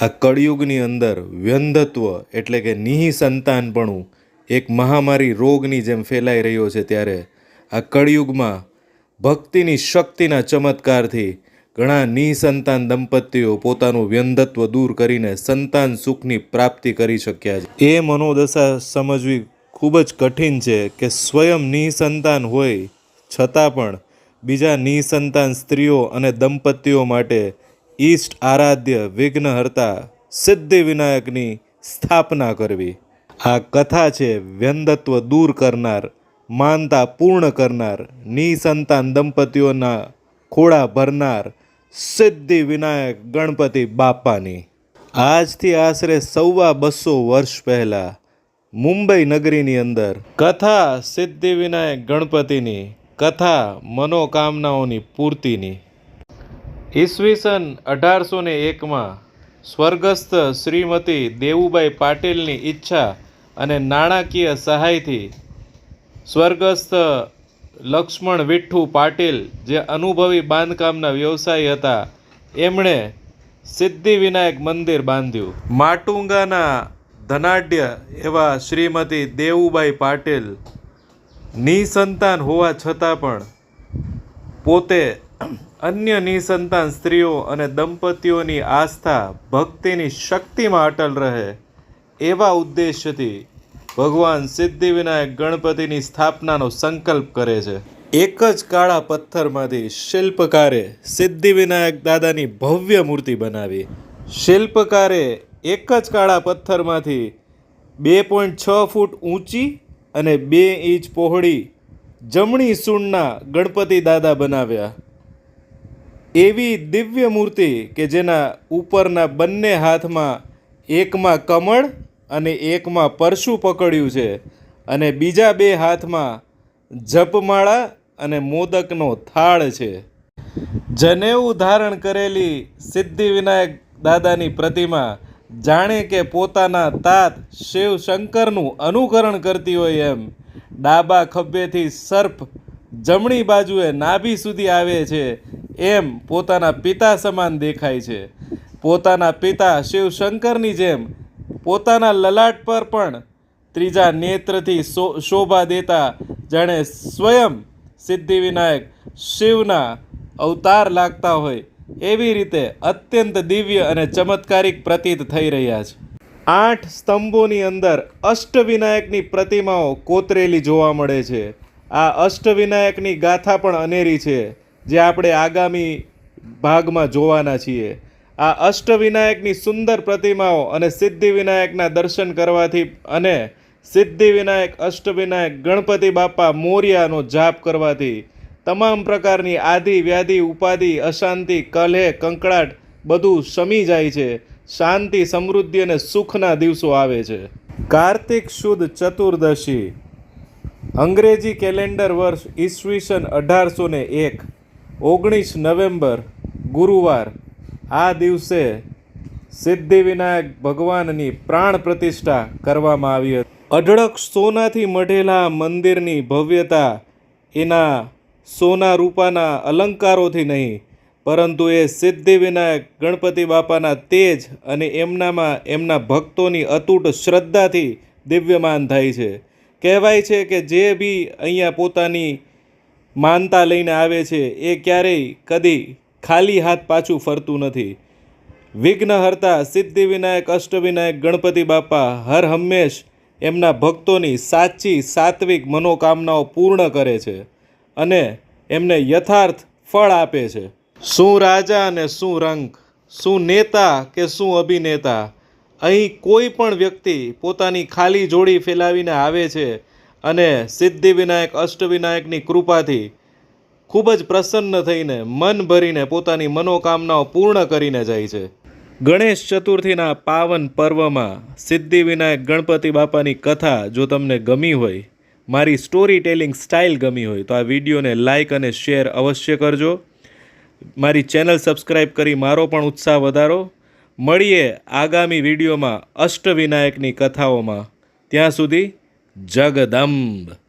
આ કળિયુગની અંદર વ્યંધત્વ એટલે કે નિઃસંતાનપણું એક મહામારી રોગની જેમ ફેલાઈ રહ્યો છે ત્યારે આ કળિયુગમાં ભક્તિની શક્તિના ચમત્કારથી ઘણા નિસંતાન દંપતીઓ પોતાનું વ્યંધત્વ દૂર કરીને સંતાન સુખની પ્રાપ્તિ કરી શક્યા છે. એ મનોદશા સમજવી ખૂબ જ કઠિન છે કે સ્વયં નિસંતાન હોય છતાં પણ બીજા નિસંતાન સ્ત્રીઓ અને દંપતીઓ માટે ઈષ્ટ આરાધ્ય વિઘ્નહર્તા સિદ્ધિ વિનાયકની સ્થાપના કરવી. આ કથા છે વ્યંધત્વ દૂર કરનાર, માનતા પૂર્ણ કરનાર, નિસંતાન દંપતીઓના ખોળા ભરનાર સિદ્ધિ વિનાયક ગણપતિ બાપાની આજથી આશરે સવા બસો વર્ષ પહેલાં મુંબઈ નગરીની અંદર કથા સિદ્ધિ વિનાયક ગણપતિની કથા મનોકામનાઓની પૂર્તિની ઈસવીસન અઢારસો ને એકમાં સ્વર્ગસ્થ શ્રીમતી દેવુબાઈ પાટીલની ઈચ્છા અને નાણાકીય સહાયથી સ્વર્ગસ્થ લક્ષ્મણ વિઠ્ઠુ પાટીલ જે અનુભવી બાંધકામના વ્યવસાયી હતા, એમણે સિદ્ધિવિનાયક મંદિર બાંધ્યું. માટુંગાના ધનાઢ્ય એવા શ્રીમતી દેવુબાઈ પાટીલ નિસંતાન હોવા છતાં પણ પોતે અન્ય નિસંતાન સ્ત્રીઓ અને દંપતીઓની આસ્થા ભક્તિની શક્તિમાં અટલ રહે, એવા ઉદ્દેશ્યથી ભગવાન સિદ્ધિવિનાયક ગણપતિની સ્થાપનાનો સંકલ્પ કરે છે. એક જ કાળા પથ્થરમાંથી શિલ્પકારે સિદ્ધિવિનાયક દાદાની ભવ્ય મૂર્તિ બનાવી. શિલ્પકારે એક જ કાળા પથ્થરમાંથી બે પોઈન્ટ છ ફૂટ ઊંચી અને બે ઇંચ પહોળી જમણી સૂણના ગણપતિ દાદા બનાવ્યા. એવી દિવ્ય મૂર્તિ કે જેના ઉપરના બંને હાથમાં એકમાં કમળ અને એકમાં પરશું પકડ્યું છે અને બીજા બે હાથમાં જપમાળા અને મોદકનો થાળ છે. જનેવું ધારણ કરેલી સિદ્ધિવિનાયક દાદાની પ્રતિમા જાણે કે પોતાના તાત શિવ શંકરનું અનુકરણ કરતી હોય એમ ડાબા ખભેથી સર્પ જમણી બાજુએ નાભી સુધી આવે છે એમ પોતાના પિતા સમાન દેખાય છે. પોતાના પિતા શિવ શંકરની જેમ પોતાના લલાટ પર પણ ત્રીજા નેત્રથી શોભા દેતા જાણે સ્વયં સિદ્ધિવિનાયક શિવના અવતાર લાગતા હોય એવી રીતે અત્યંત દિવ્ય અને ચમત્કારિક પ્રતીત થઈ રહ્યા છે. આઠ સ્તંભોની અંદર અષ્ટવિનાયકની પ્રતિમાઓ કોતરેલી જોવા મળે છે. આ અષ્ટવિનાયકની ગાથા પણ અનેરી છે. જે આપણે આગામી ભાગમાં જોવાના છીએ. આ અષ્ટવિનાયકની સુંદર પ્રતિમાઓ અને સિદ્ધિવિનાયકના દર્શન કરવાથી અને સિદ્ધિવિનાયક, અષ્ટવિનાયક, ગણપતિ બાપા મોર્યાનો જાપ કરવાથી તમામ પ્રકારની આદિ, વ્યાધિ, ઉપાધિ, અશાંતિ, કલહે, કંકળાટ બધું શમી જાય છે. શાંતિ, સમૃદ્ધિ અને સુખના દિવસો આવે છે. કાર્તિક શુદ્ધ ચતુર્દશી. અંગ્રેજી કેલેન્ડર વર્ષ ઈસવીસન અઢારસો ને એક. ઓગણીસ નવેમ્બર, ગુરુવાર. આ દિવસે સિદ્ધિવિનાયક ભગવાનની પ્રાણ પ્રતિષ્ઠા કરવામાં આવી હતી. અઢળક સોનાથી મઢેલા મંદિરની ભવ્યતા એના સોના રૂપાના અલંકારોથી નહીં, પરંતુ એ સિદ્ધિવિનાયક ગણપતિ બાપાના તેજ અને એમનામાં એમના ભક્તોની અતૂટ શ્રદ્ધાથી દિવ્યમાન થાય છે. કહેવાય છે કે જે બી અહીંયા પોતાની માનતા લઈને આવે છે, એ ક્યારેય કદી ખાલી હાથ પાછું ફરતું નથી. વિઘ્નહર્તા સિદ્ધિવિનાયક, અષ્ટવિનાયક, ગણપતિ બાપા હર હંમેશ એમના ભક્તોની સાચી સાત્વિક મનોકામનાઓ પૂર્ણ કરે છે અને એમને યથાર્થ ફળ આપે છે. શું રાજા અને શું રંક શું નેતા કે શું અભિનેતા, અહીં કોઈ પણ વ્યક્તિ પોતાની ખાલી જોડી ફેલાવીને આવે છે અને સિદ્ધિવિનાયક, અષ્ટવિનાયકની કૃપાથી ખૂબ જ પ્રસન્ન થઈને મન ભરીને પોતાની મનોકામનાઓ પૂર્ણ કરીને જાય છે. ગણેશ ચતુર્થીના પાવન પર્વમાં સિદ્ધિવિનાયક ગણપતિ બાપાની કથા જો તમને ગમી હોય, મારી સ્ટોરી ટેલિંગ સ્ટાઇલ ગમી હોય, તો આ વિડીયોને લાઇક અને શેર અવશ્ય કરજો. મારી ચેનલ સબસ્ક્રાઈબ કરી મારો પણ ઉત્સાહ વધારો. મળીએ આગામી વિડીયોમાં અષ્ટવિનાયકની કથાઓમાં. ત્યાં સુધી જગદંબ